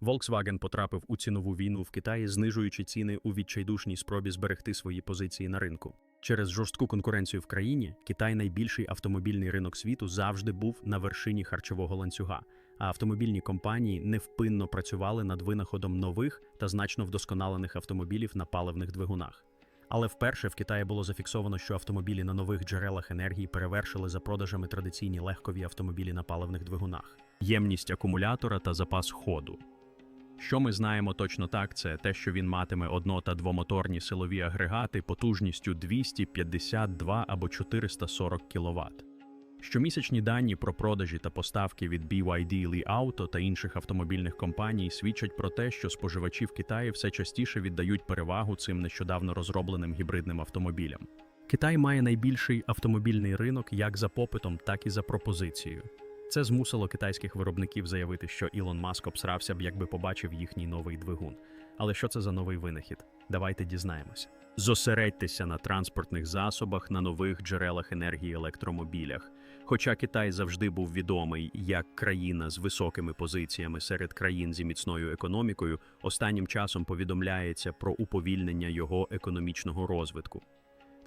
Volkswagen потрапив у цінову війну в Китаї, знижуючи ціни у відчайдушній спробі зберегти свої позиції на ринку. Через жорстку конкуренцію в країні Китай, найбільший автомобільний ринок світу, завжди був на вершині харчового ланцюга, а автомобільні компанії невпинно працювали над винаходом нових та значно вдосконалених автомобілів на паливних двигунах. Але вперше в Китаї було зафіксовано, що автомобілі на нових джерелах енергії перевершили за продажами традиційні легкові автомобілі на паливних двигунах, ємність акумулятора та запас ходу. Що ми знаємо точно так, це те, що він матиме одно- та двомоторні силові агрегати потужністю 252 або 440 кВт. Щомісячні дані про продажі та поставки від BYD Li Auto та інших автомобільних компаній свідчать про те, що споживачі в Китаї все частіше віддають перевагу цим нещодавно розробленим гібридним автомобілям. Китай має найбільший автомобільний ринок як за попитом, так і за пропозицією. Це змусило китайських виробників заявити, що Ілон Маск обсрався б, якби побачив їхній новий двигун. Але що це за новий винахід? Давайте дізнаємося. Зосередьтеся на транспортних засобах, на нових джерелах енергії електромобілях. Хоча Китай завжди був відомий як країна з високими позиціями серед країн зі міцною економікою, останнім часом повідомляється про уповільнення його економічного розвитку.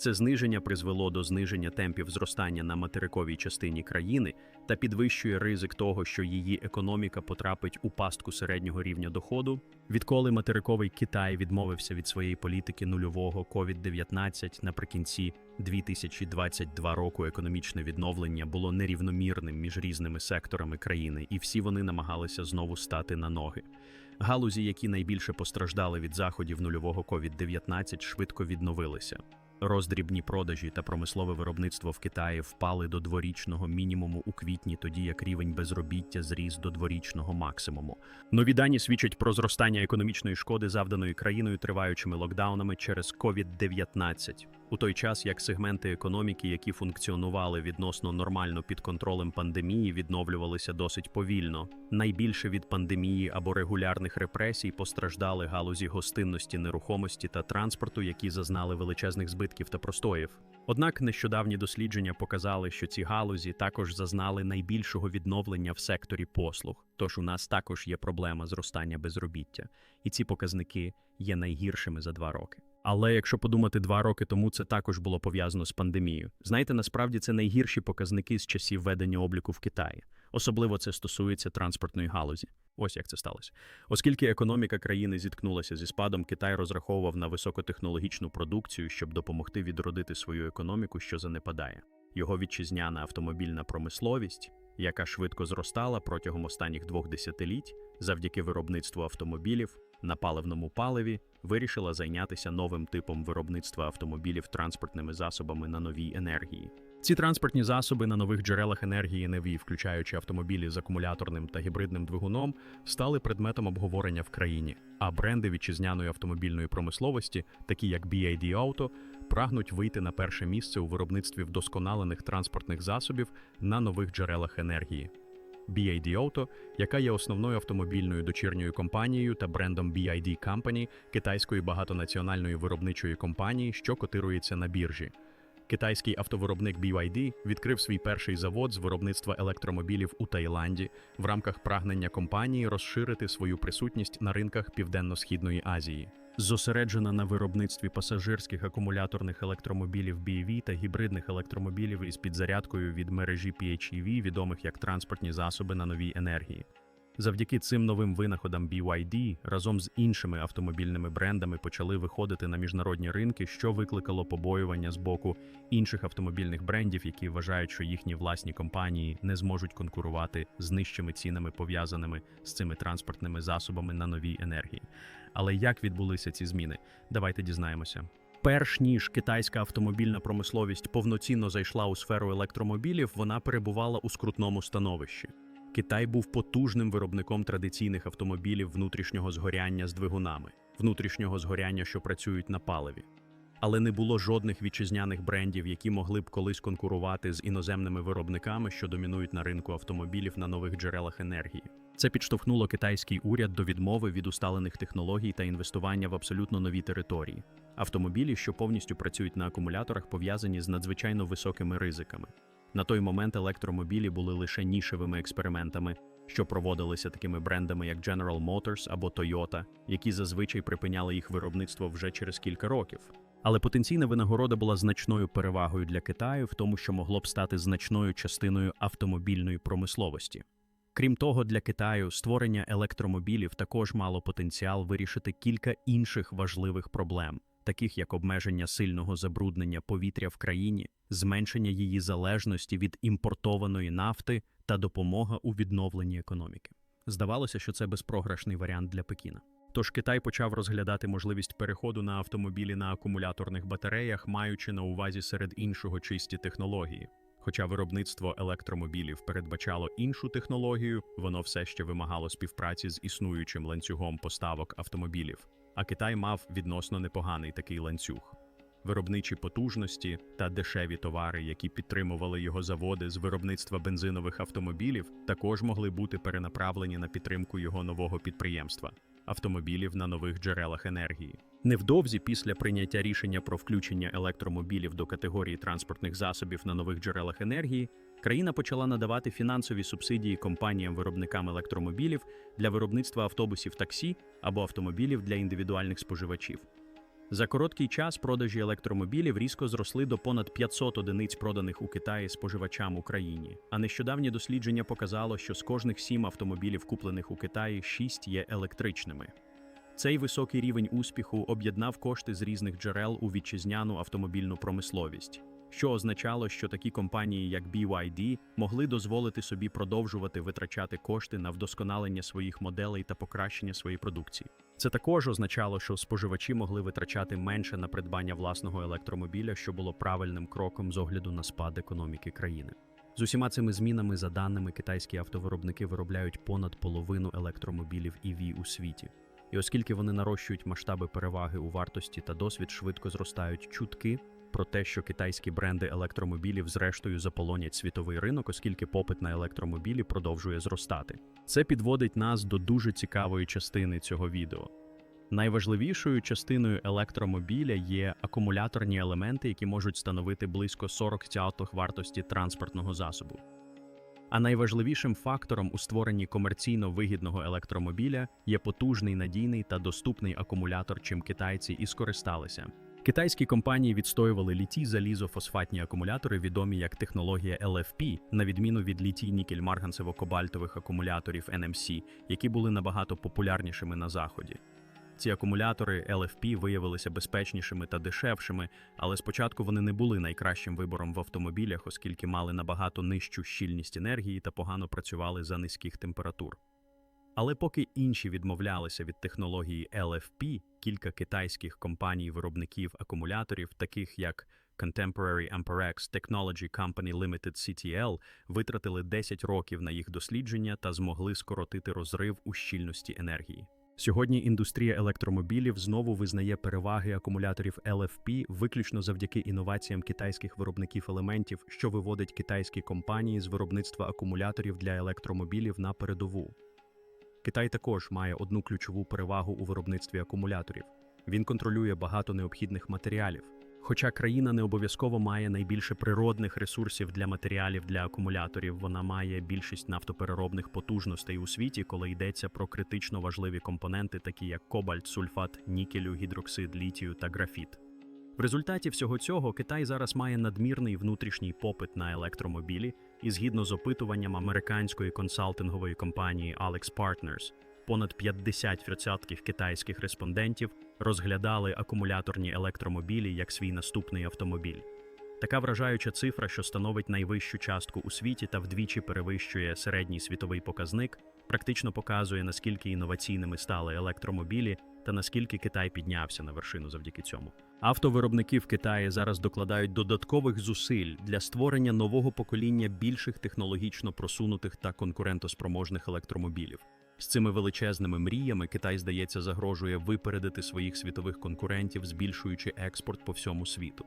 Це зниження призвело до зниження темпів зростання на материковій частині країни та підвищує ризик того, що її економіка потрапить у пастку середнього рівня доходу. Відколи материковий Китай відмовився від своєї політики нульового COVID-19 наприкінці 2022 року, економічне відновлення було нерівномірним між різними секторами країни, і всі вони намагалися знову стати на ноги. Галузі, які найбільше постраждали від заходів нульового COVID-19, швидко відновилися. Роздрібні продажі та промислове виробництво в Китаї впали до дворічного мінімуму у квітні, тоді як рівень безробіття зріс до дворічного максимуму. Нові дані свідчать про зростання економічної шкоди, завданої країною триваючими локдаунами через COVID-19. У той час як сегменти економіки, які функціонували відносно нормально під контролем пандемії, відновлювалися досить повільно. Найбільше від пандемії або регулярних репресій постраждали галузі гостинності, нерухомості та транспорту, які зазнали величезних збитків та простоїв. Однак нещодавні дослідження показали, що ці галузі також зазнали найбільшого відновлення в секторі послуг. Тож у нас також є проблема зростання безробіття, і ці показники є найгіршими за два роки. Але якщо подумати два роки тому, це також було пов'язано з пандемією. Знаєте, насправді це найгірші показники з часів ведення обліку в Китаї. Особливо це стосується транспортної галузі. Ось як це сталося. Оскільки економіка країни зіткнулася зі спадом, Китай розраховував на високотехнологічну продукцію, щоб допомогти відродити свою економіку, що занепадає. Його вітчизняна автомобільна промисловість, яка швидко зростала протягом останніх двох десятиліть, завдяки виробництву автомобілів на паливному паливі, вирішила зайнятися новим типом виробництва автомобілів транспортними засобами на новій енергії. Ці транспортні засоби на нових джерелах енергії НЕВІ, включаючи автомобілі з акумуляторним та гібридним двигуном, стали предметом обговорення в країні. А бренди вітчизняної автомобільної промисловості, такі як BAD Auto, прагнуть вийти на перше місце у виробництві вдосконалених транспортних засобів на нових джерелах енергії. BAD Auto, яка є основною автомобільною дочірньою компанією та брендом BID Company, китайської багатонаціональної виробничої компанії, що котирується на біржі. Китайський автовиробник BYD відкрив свій перший завод з виробництва електромобілів у Таїланді в рамках прагнення компанії розширити свою присутність на ринках Південно-Східної Азії. Зосереджена на виробництві пасажирських акумуляторних електромобілів BEV та гібридних електромобілів із підзарядкою від мережі PHEV, відомих як транспортні засоби на новій енергії. Завдяки цим новим винаходам BYD разом з іншими автомобільними брендами почали виходити на міжнародні ринки, що викликало побоювання з боку інших автомобільних брендів, які вважають, що їхні власні компанії не зможуть конкурувати з нижчими цінами, пов'язаними з цими транспортними засобами на новій енергії. Але як відбулися ці зміни? Давайте дізнаємося. Перш ніж китайська автомобільна промисловість повноцінно зайшла у сферу електромобілів, вона перебувала у скрутному становищі. Китай був потужним виробником традиційних автомобілів внутрішнього згоряння з двигунами, внутрішнього згоряння, що працюють на паливі. Але не було жодних вітчизняних брендів, які могли б колись конкурувати з іноземними виробниками, що домінують на ринку автомобілів на нових джерелах енергії. Це підштовхнуло китайський уряд до відмови від усталених технологій та інвестування в абсолютно нові території. Автомобілі, що повністю працюють на акумуляторах, пов'язані з надзвичайно високими ризиками. На той момент електромобілі були лише нішевими експериментами, що проводилися такими брендами, як General Motors або Toyota, які зазвичай припиняли їх виробництво вже через кілька років. Але потенційна винагорода була значною перевагою для Китаю в тому, що могло б стати значною частиною автомобільної промисловості. Крім того, для Китаю створення електромобілів також мало потенціал вирішити кілька інших важливих проблем, таких як обмеження сильного забруднення повітря в країні, зменшення її залежності від імпортованої нафти та допомога у відновленні економіки. Здавалося, що це безпрограшний варіант для Пекіна. Тож Китай почав розглядати можливість переходу на автомобілі на акумуляторних батареях, маючи на увазі серед іншого чисті технології. Хоча виробництво електромобілів передбачало іншу технологію, воно все ще вимагало співпраці з існуючим ланцюгом поставок автомобілів. А Китай мав відносно непоганий такий ланцюг. Виробничі потужності та дешеві товари, які підтримували його заводи з виробництва бензинових автомобілів, також могли бути перенаправлені на підтримку його нового підприємства автомобілів на нових джерелах енергії. Невдовзі після прийняття рішення про включення електромобілів до категорії транспортних засобів на нових джерелах енергії, країна почала надавати фінансові субсидії компаніям-виробникам електромобілів для виробництва автобусів таксі або автомобілів для індивідуальних споживачів. За короткий час продажі електромобілів різко зросли до понад 500 одиниць проданих у Китаї споживачам Україні. А нещодавнє дослідження показало, що з кожних сім автомобілів, куплених у Китаї, шість є електричними. Цей високий рівень успіху об'єднав кошти з різних джерел у вітчизняну автомобільну промисловість, що означало, що такі компанії, як BYD, могли дозволити собі продовжувати витрачати кошти на вдосконалення своїх моделей та покращення своєї продукції. Це також означало, що споживачі могли витрачати менше на придбання власного електромобіля, що було правильним кроком з огляду на спад економіки країни. З усіма цими змінами, за даними, китайські автовиробники виробляють понад половину електромобілів EV у світі. І оскільки вони нарощують масштаби переваги у вартості та досвід, швидко зростають чутки про те, що китайські бренди електромобілів зрештою заполонять світовий ринок, оскільки попит на електромобілі продовжує зростати. Це підводить нас до дуже цікавої частини цього відео. Найважливішою частиною електромобіля є акумуляторні елементи, які можуть становити близько 40 цятих вартості транспортного засобу. А найважливішим фактором у створенні комерційно вигідного електромобіля є потужний надійний та доступний акумулятор, чим китайці і скористалися. Китайські компанії відстоювали літій залізофосфатні акумулятори, відомі як технологія LFP, на відміну від літій нікель марганцево кобальтових акумуляторів NMC, які були набагато популярнішими на заході. Ці акумулятори LFP виявилися безпечнішими та дешевшими, але спочатку вони не були найкращим вибором в автомобілях, оскільки мали набагато нижчу щільність енергії та погано працювали за низьких температур. Але поки інші відмовлялися від технології LFP, кілька китайських компаній-виробників акумуляторів, таких як Contemporary Amperex Technology Company Limited CTL, витратили 10 років на їх дослідження та змогли скоротити розрив у щільності енергії. Сьогодні індустрія електромобілів знову визнає переваги акумуляторів LFP виключно завдяки інноваціям китайських виробників елементів, що виводить китайські компанії з виробництва акумуляторів для електромобілів на передову. Китай також має одну ключову перевагу у виробництві акумуляторів. Він контролює багато необхідних матеріалів. Хоча країна не обов'язково має найбільше природних ресурсів для матеріалів для акумуляторів, вона має більшість нафтопереробних потужностей у світі, коли йдеться про критично важливі компоненти, такі як кобальт, сульфат, нікелю, гідроксид, літію та графіт. В результаті всього цього Китай зараз має надмірний внутрішній попит на електромобілі, і згідно з опитуванням американської консалтингової компанії Alex Partners, понад 50% китайських респондентів розглядали акумуляторні електромобілі як свій наступний автомобіль. Така вражаюча цифра, що становить найвищу частку у світі та вдвічі перевищує середній світовий показник, практично показує, наскільки інноваційними стали електромобілі та наскільки Китай піднявся на вершину завдяки цьому. Автовиробники в Китаї зараз докладають додаткових зусиль для створення нового покоління більших технологічно просунутих та конкурентоспроможних електромобілів. З цими величезними мріями Китай, здається, загрожує випередити своїх світових конкурентів, збільшуючи експорт по всьому світу.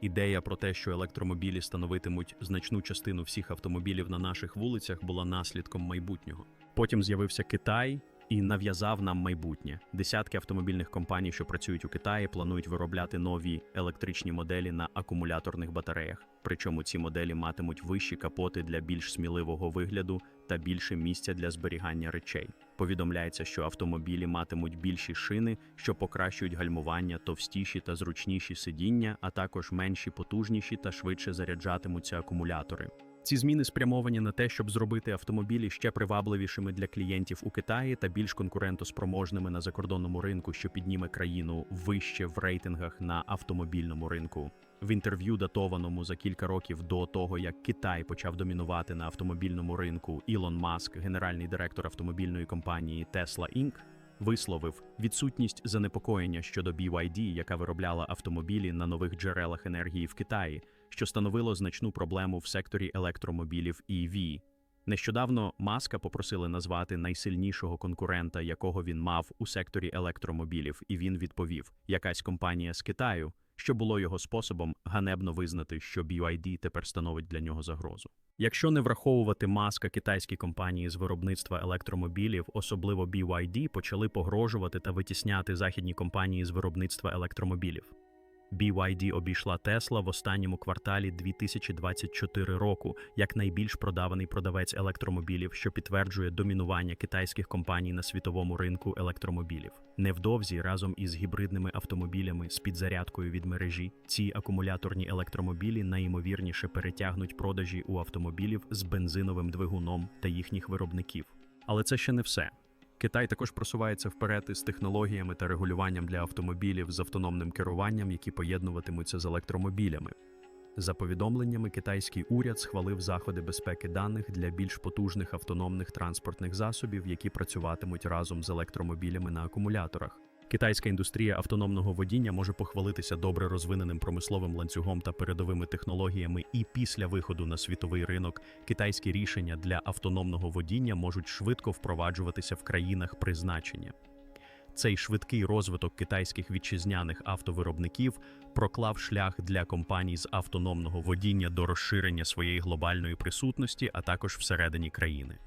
Ідея про те, що електромобілі становитимуть значну частину всіх автомобілів на наших вулицях, була наслідком майбутнього. Потім з'явився Китай, і нав'язав нам майбутнє. Десятки автомобільних компаній, що працюють у Китаї, планують виробляти нові електричні моделі на акумуляторних батареях. Причому ці моделі матимуть вищі капоти для більш сміливого вигляду та більше місця для зберігання речей. Повідомляється, що автомобілі матимуть більші шини, що покращують гальмування, товстіші та зручніші сидіння, а також менші, потужніші та швидше заряджатимуться акумулятори. Ці зміни спрямовані на те, щоб зробити автомобілі ще привабливішими для клієнтів у Китаї та більш конкурентоспроможними на закордонному ринку, що підніме країну вище в рейтингах на автомобільному ринку. В інтерв'ю, датованому за кілька років до того, як Китай почав домінувати на автомобільному ринку, Ілон Маск, генеральний директор автомобільної компанії Tesla Inc., висловив відсутність занепокоєння щодо BYD, яка виробляла автомобілі на нових джерелах енергії в Китаї, що становило значну проблему в секторі електромобілів EV. Нещодавно Маска попросили назвати найсильнішого конкурента, якого він мав у секторі електромобілів, і він відповів: якась компанія з Китаю, що було його способом ганебно визнати, що BYD тепер становить для нього загрозу. Якщо не враховувати маска, китайські компанії з виробництва електромобілів, особливо BYD, почали погрожувати та витісняти західні компанії з виробництва електромобілів. BYD обійшла Tesla в останньому кварталі 2024 року як найбільш продаваний продавець електромобілів, що підтверджує домінування китайських компаній на світовому ринку електромобілів. Невдовзі разом із гібридними автомобілями з підзарядкою від мережі ці акумуляторні електромобілі найімовірніше перетягнуть продажі у автомобілів з бензиновим двигуном та їхніх виробників. Але це ще не все. Китай також просувається вперед із технологіями та регулюванням для автомобілів з автономним керуванням, які поєднуватимуться з електромобілями. За повідомленнями, китайський уряд схвалив заходи безпеки даних для більш потужних автономних транспортних засобів, які працюватимуть разом з електромобілями на акумуляторах. Китайська індустрія автономного водіння може похвалитися добре розвиненим промисловим ланцюгом та передовими технологіями, і після виходу на світовий ринок китайські рішення для автономного водіння можуть швидко впроваджуватися в країнах призначення. Цей швидкий розвиток китайських вітчизняних автовиробників проклав шлях для компаній з автономного водіння до розширення своєї глобальної присутності, а також всередині країни.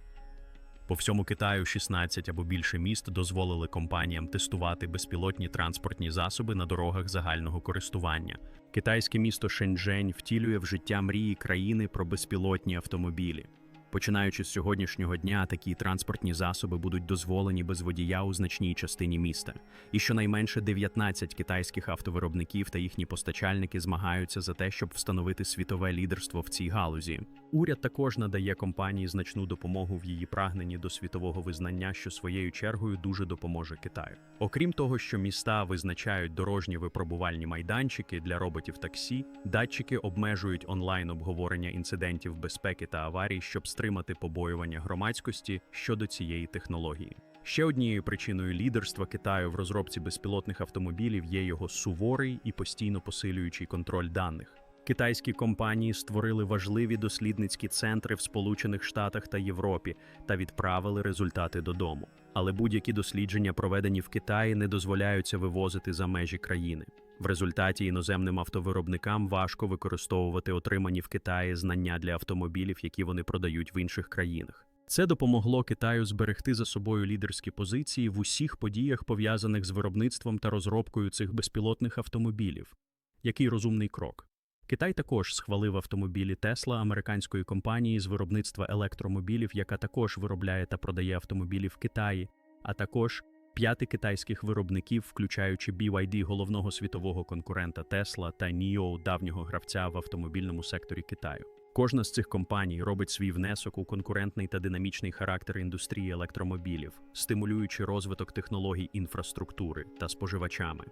По всьому Китаю 16 або більше міст дозволили компаніям тестувати безпілотні транспортні засоби на дорогах загального користування. Китайське місто Шенчжень втілює в життя мрії країни про безпілотні автомобілі. Починаючи з сьогоднішнього дня, такі транспортні засоби будуть дозволені без водія у значній частині міста. І щонайменше 19 китайських автовиробників та їхні постачальники змагаються за те, щоб встановити світове лідерство в цій галузі. Уряд також надає компанії значну допомогу в її прагненні до світового визнання, що своєю чергою дуже допоможе Китаю. Окрім того, що міста визначають дорожні випробувальні майданчики для роботів таксі, датчики обмежують онлайн обговорення інцидентів безпеки та аварій, щоб стримати побоювання громадськості щодо цієї технології. Ще однією причиною лідерства Китаю в розробці безпілотних автомобілів є його суворий і постійно посилюючий контроль даних. Китайські компанії створили важливі дослідницькі центри в Сполучених Штатах та Європі та відправили результати додому. Але будь-які дослідження, проведені в Китаї, не дозволяються вивозити за межі країни. В результаті іноземним автовиробникам важко використовувати отримані в Китаї знання для автомобілів, які вони продають в інших країнах. Це допомогло Китаю зберегти за собою лідерські позиції в усіх подіях, пов'язаних з виробництвом та розробкою цих безпілотних автомобілів. Який розумний крок? Китай також схвалив автомобілі Тесла американської компанії з виробництва електромобілів, яка також виробляє та продає автомобілі в Китаї, а також п'яти китайських виробників, включаючи BYD, головного світового конкурента Tesla та NIO, давнього гравця в автомобільному секторі Китаю. Кожна з цих компаній робить свій внесок у конкурентний та динамічний характер індустрії електромобілів, стимулюючи розвиток технологій інфраструктури та споживачами.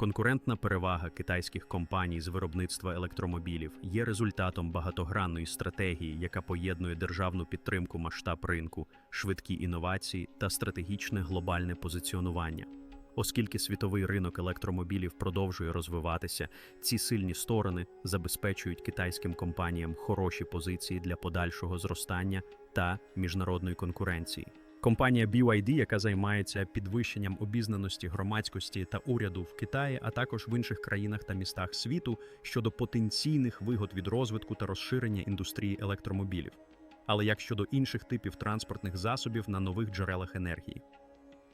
Конкурентна перевага китайських компаній з виробництва електромобілів є результатом багатогранної стратегії, яка поєднує державну підтримку масштаб ринку, швидкі інновації та стратегічне глобальне позиціонування. Оскільки світовий ринок електромобілів продовжує розвиватися, ці сильні сторони забезпечують китайським компаніям хороші позиції для подальшого зростання та міжнародної конкуренції. Компанія BYD, яка займається підвищенням обізнаності громадськості та уряду в Китаї, а також в інших країнах та містах світу щодо потенційних вигод від розвитку та розширення індустрії електромобілів, але як щодо інших типів транспортних засобів на нових джерелах енергії.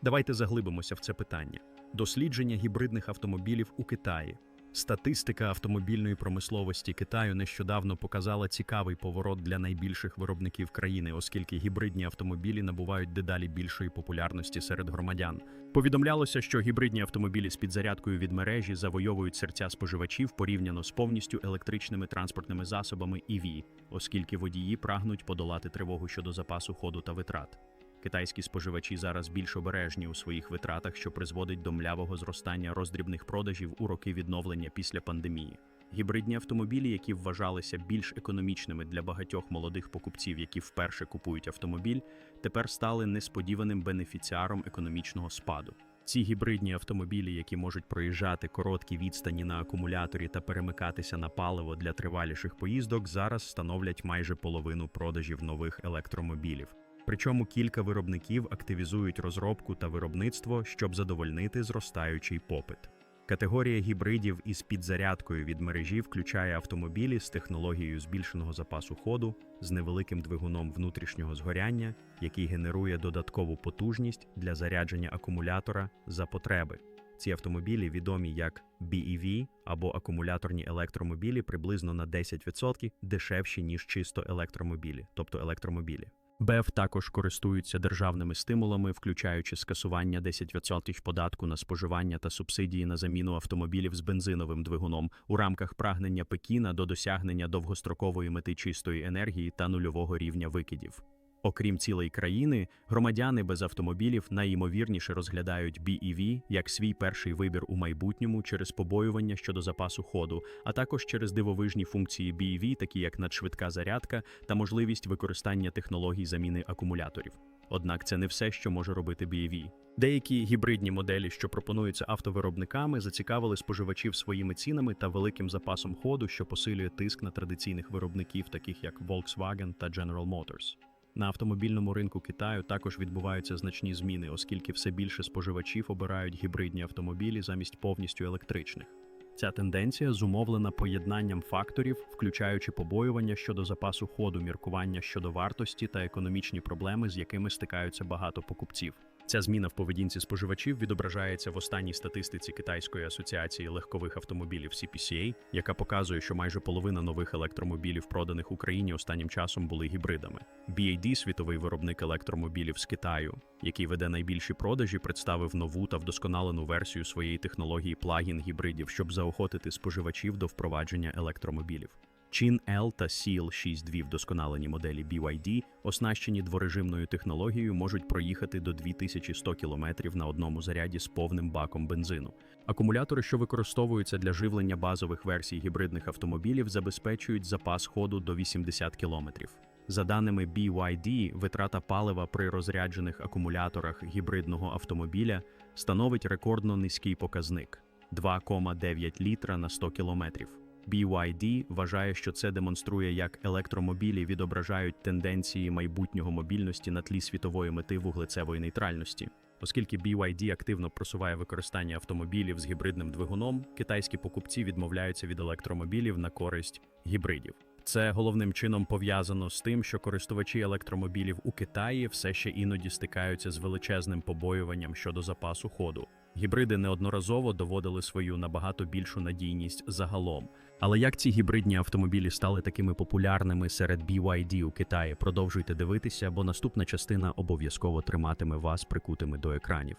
Давайте заглибимося в це питання. Дослідження гібридних автомобілів у Китаї. Статистика автомобільної промисловості Китаю нещодавно показала цікавий поворот для найбільших виробників країни, оскільки гібридні автомобілі набувають дедалі більшої популярності серед громадян. Повідомлялося, що гібридні автомобілі з підзарядкою від мережі завойовують серця споживачів порівняно з повністю електричними транспортними засобами EV, оскільки водії прагнуть подолати тривогу щодо запасу ходу та витрат. Китайські споживачі зараз більш обережні у своїх витратах, що призводить до млявого зростання роздрібних продажів у роки відновлення після пандемії. Гібридні автомобілі, які вважалися більш економічними для багатьох молодих покупців, які вперше купують автомобіль, тепер стали несподіваним бенефіціаром економічного спаду. Ці гібридні автомобілі, які можуть проїжджати короткі відстані на акумуляторі та перемикатися на паливо для триваліших поїздок, зараз становлять майже половину продажів нових електромобілів. Причому кілька виробників активізують розробку та виробництво, щоб задовольнити зростаючий попит. Категорія гібридів із підзарядкою від мережі включає автомобілі з технологією збільшеного запасу ходу, з невеликим двигуном внутрішнього згоряння, який генерує додаткову потужність для зарядження акумулятора за потреби. Ці автомобілі відомі як BEV або акумуляторні електромобілі приблизно на 10% дешевші ніж чисто електромобілі, тобто електромобілі. БЕВ також користуються державними стимулами, включаючи скасування 10% податку на споживання та субсидії на заміну автомобілів з бензиновим двигуном у рамках прагнення Пекіна до досягнення довгострокової мети чистої енергії та нульового рівня викидів. Окрім цілої країни, громадяни без автомобілів найімовірніше розглядають BEV як свій перший вибір у майбутньому через побоювання щодо запасу ходу, а також через дивовижні функції BEV, такі як надшвидка зарядка та можливість використання технологій заміни акумуляторів. Однак це не все, що може робити BEV. Деякі гібридні моделі, що пропонуються автовиробниками, зацікавили споживачів своїми цінами та великим запасом ходу, що посилює тиск на традиційних виробників, таких як Volkswagen та General Motors. На автомобільному ринку Китаю також відбуваються значні зміни, оскільки все більше споживачів обирають гібридні автомобілі замість повністю електричних. Ця тенденція зумовлена поєднанням факторів, включаючи побоювання щодо запасу ходу, міркування щодо вартості та економічні проблеми, з якими стикаються багато покупців. Ця зміна в поведінці споживачів відображається в останній статистиці Китайської асоціації легкових автомобілів CPCA, яка показує, що майже половина нових електромобілів, проданих Україні останнім часом, були гібридами. BAD, світовий виробник електромобілів з Китаю, який веде найбільші продажі, представив нову та вдосконалену версію своєї технології плагін гібридів, щоб заохотити споживачів до впровадження електромобілів. Chin L та Seal 6.2 вдосконалені моделі BYD, оснащені дворежимною технологією, можуть проїхати до 2100 км на одному заряді з повним баком бензину. Акумулятори, що використовуються для живлення базових версій гібридних автомобілів, забезпечують запас ходу до 80 км. За даними BYD, витрата палива при розряджених акумуляторах гібридного автомобіля становить рекордно низький показник 2,9 літра на 100 кілометрів. BYD вважає, що це демонструє, як електромобілі відображають тенденції майбутнього мобільності на тлі світової мети вуглецевої нейтральності. Оскільки BYD активно просуває використання автомобілів з гібридним двигуном, китайські покупці відмовляються від електромобілів на користь гібридів. Це головним чином пов'язано з тим, що користувачі електромобілів у Китаї все ще іноді стикаються з величезним побоюванням щодо запасу ходу. Гібриди неодноразово доводили свою набагато більшу надійність загалом. Але як ці гібридні автомобілі стали такими популярними серед BYD у Китаї? Продовжуйте дивитися, бо наступна частина обов'язково триматиме вас прикутими до екранів.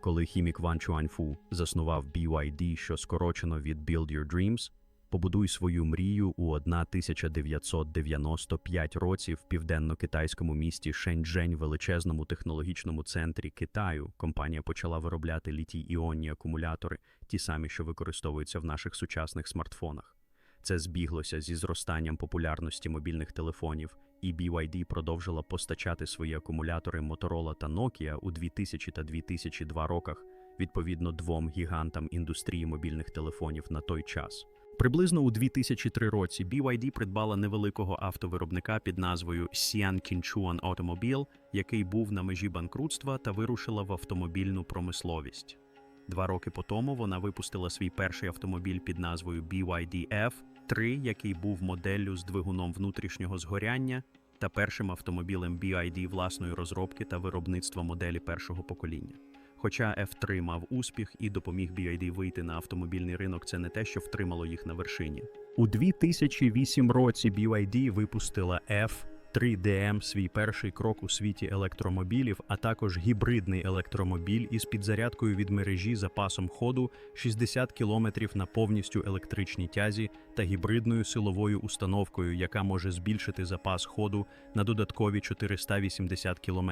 Коли хімік Ван Чуаньфу заснував BYD, що скорочено від Build Your Dreams, побудуй свою мрію у 1995 році в південно-китайському місті Шеньчжень, величезному технологічному центрі Китаю, компанія почала виробляти літій-іонні акумулятори, ті самі, що використовуються в наших сучасних смартфонах. Це збіглося зі зростанням популярності мобільних телефонів, і BYD продовжила постачати свої акумулятори Motorola та Nokia у 2000 та 2002 роках, відповідно двом гігантам індустрії мобільних телефонів на той час. Приблизно у 2003 році BYD придбала невеликого автовиробника під назвою Xi'an Qinchuan Automobile, який був на межі банкрутства та вирушила в автомобільну промисловість. Два роки по тому вона випустила свій перший автомобіль під назвою BYD F3, який був моделлю з двигуном внутрішнього згоряння та першим автомобілем BYD власної розробки та виробництва моделі першого покоління. Хоча F3 мав успіх і допоміг BYD вийти на автомобільний ринок, це не те, що втримало їх на вершині. У 2008 році BYD випустила F3DM свій перший крок у світі електромобілів, а також гібридний електромобіль із підзарядкою від мережі запасом ходу 60 км на повністю електричній тязі та гібридною силовою установкою, яка може збільшити запас ходу на додаткові 480 км.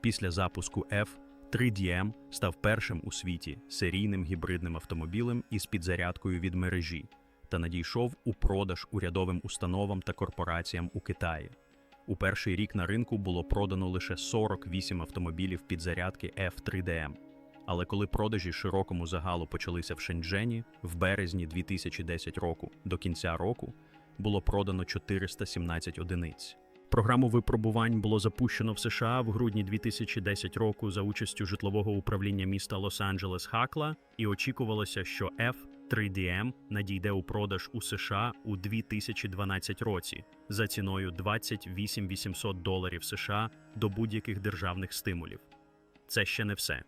Після запуску F 3DM став першим у світі серійним гібридним автомобілем із підзарядкою від мережі та надійшов у продаж урядовим установам та корпораціям у Китаї. У перший рік на ринку було продано лише 48 автомобілів підзарядки F3DM. Але коли продажі широкому загалу почалися в Шенджені в березні 2010 року до кінця року було продано 417 одиниць. Програму випробувань було запущено в США в грудні 2010 року за участю житлового управління міста Лос-Анджелес Хакла, і очікувалося, що F3DM надійде у продаж у США у 2012 році за ціною 28 800 доларів США до будь-яких державних стимулів. Це ще не все.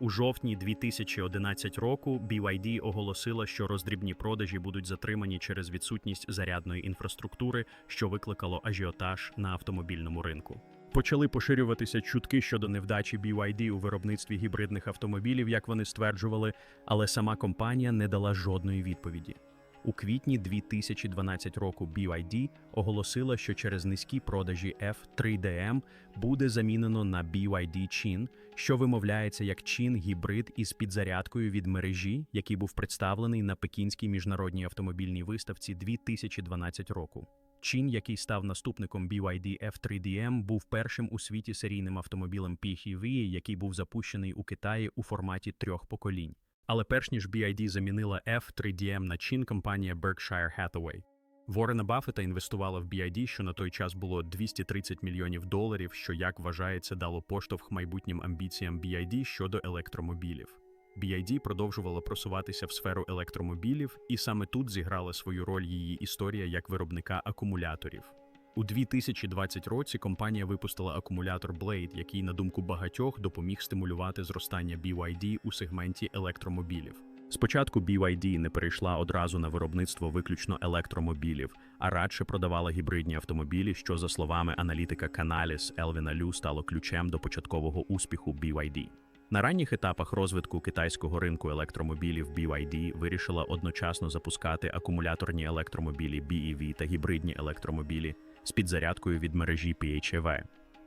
У жовтні 2011 року BYD оголосила, що роздрібні продажі будуть затримані через відсутність зарядної інфраструктури, що викликало ажіотаж на автомобільному ринку. Почали поширюватися чутки щодо невдачі BYD у виробництві гібридних автомобілів, як вони стверджували, але сама компанія не дала жодної відповіді. У квітні 2012 року BYD оголосила, що через низькі продажі F3DM буде замінено на BYD Chin, що вимовляється як Chin гібрид із підзарядкою від мережі, який був представлений на Пекінській міжнародній автомобільній виставці 2012 року. Chin, який став наступником BYD F3DM, був першим у світі серійним автомобілем PHEV, який був запущений у Китаї у форматі трьох поколінь. Але перш ніж BID замінила F3DM на чин компанія Berkshire Hathaway. Ворена Баффета інвестувала в BID, що на той час було 230 мільйонів доларів, що, як вважається, дало поштовх майбутнім амбіціям BID щодо електромобілів. BID продовжувала просуватися в сферу електромобілів, і саме тут зіграла свою роль її історія як виробника акумуляторів. У 2020 році компанія випустила акумулятор Blade, який, на думку багатьох, допоміг стимулювати зростання BYD у сегменті електромобілів. Спочатку BYD не перейшла одразу на виробництво виключно електромобілів, а радше продавала гібридні автомобілі, що, за словами аналітика Canalys Елвіна Лю, стало ключем до початкового успіху BYD. На ранніх етапах розвитку китайського ринку електромобілів BYD вирішила одночасно запускати акумуляторні електромобілі BEV та гібридні електромобілі з підзарядкою від мережі PHEV.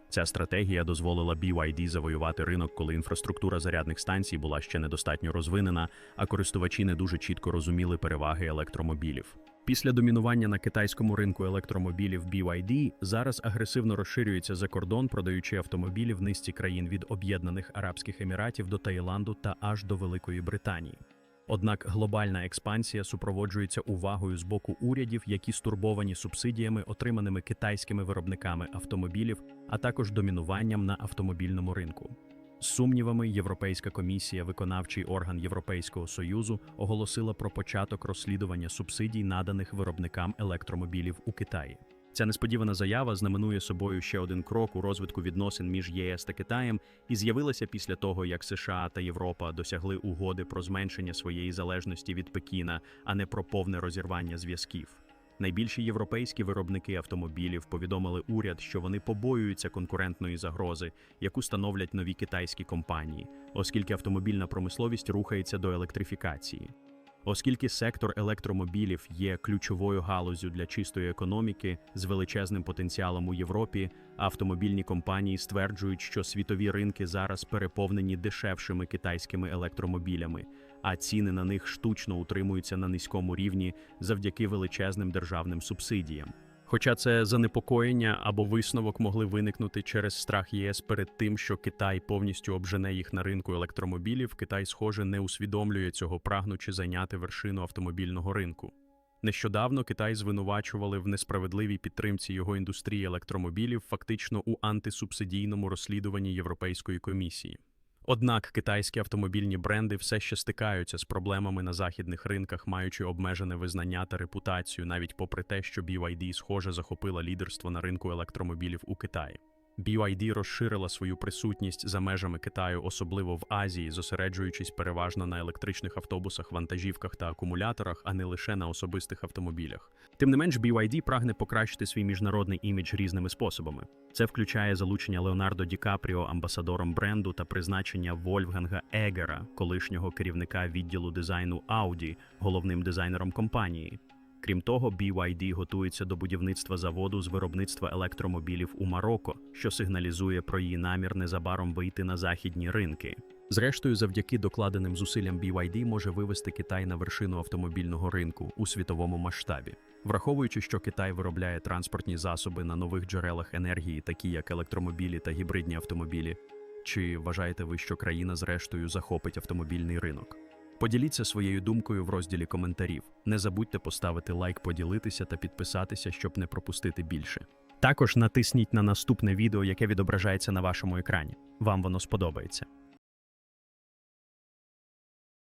Ця стратегія дозволила BYD завоювати ринок, коли інфраструктура зарядних станцій була ще недостатньо розвинена, а користувачі не дуже чітко розуміли переваги електромобілів. Після домінування на китайському ринку електромобілів BYD зараз агресивно розширюється за кордон, продаючи автомобілі в низці країн від Об'єднаних Арабських Еміратів до Таїланду та аж до Великої Британії. Однак глобальна експансія супроводжується увагою з боку урядів, які стурбовані субсидіями, отриманими китайськими виробниками автомобілів, а також домінуванням на автомобільному ринку. З сумнівами, Європейська комісія, виконавчий орган Європейського союзу, оголосила про початок розслідування субсидій, наданих виробникам електромобілів у Китаї. Ця несподівана заява знаменує собою ще один крок у розвитку відносин між ЄС та Китаєм і з'явилася після того, як США та Європа досягли угоди про зменшення своєї залежності від Пекіна, а не про повне розірвання зв'язків. Найбільші європейські виробники автомобілів повідомили уряд, що вони побоюються конкурентної загрози, яку становлять нові китайські компанії, оскільки автомобільна промисловість рухається до електрифікації. Оскільки сектор електромобілів є ключовою галузю для чистої економіки з величезним потенціалом у Європі, автомобільні компанії стверджують, що світові ринки зараз переповнені дешевшими китайськими електромобілями, а ціни на них штучно утримуються на низькому рівні завдяки величезним державним субсидіям. Хоча це занепокоєння або висновок могли виникнути через страх ЄС перед тим, що Китай повністю обжене їх на ринку електромобілів, Китай, схоже, не усвідомлює цього, прагнучи зайняти вершину автомобільного ринку. Нещодавно Китай звинувачували в несправедливій підтримці його індустрії електромобілів, фактично у антисубсидійному розслідуванні Європейської комісії. Однак китайські автомобільні бренди все ще стикаються з проблемами на західних ринках, маючи обмежене визнання та репутацію, навіть попри те, що BYD, схоже, захопила лідерство на ринку електромобілів у Китаї. BYD розширила свою присутність за межами Китаю, особливо в Азії, зосереджуючись переважно на електричних автобусах, вантажівках та акумуляторах, а не лише на особистих автомобілях. Тим не менш, BYD прагне покращити свій міжнародний імідж різними способами. Це включає залучення Леонардо Ді Капріо амбасадором бренду та призначення Вольфганга Егера, колишнього керівника відділу дизайну Audi, головним дизайнером компанії. Крім того, BYD готується до будівництва заводу з виробництва електромобілів у Марокко, що сигналізує про її намір незабаром вийти на західні ринки. Зрештою, завдяки докладеним зусиллям BYD може вивести Китай на вершину автомобільного ринку у світовому масштабі. Враховуючи, що Китай виробляє транспортні засоби на нових джерелах енергії, такі як електромобілі та гібридні автомобілі, чи вважаєте ви, що країна зрештою захопить автомобільний ринок? Поділіться своєю думкою в розділі коментарів. Не забудьте поставити лайк, поділитися та підписатися, щоб не пропустити більше. Також натисніть на наступне відео, яке відображається на вашому екрані. Вам воно сподобається.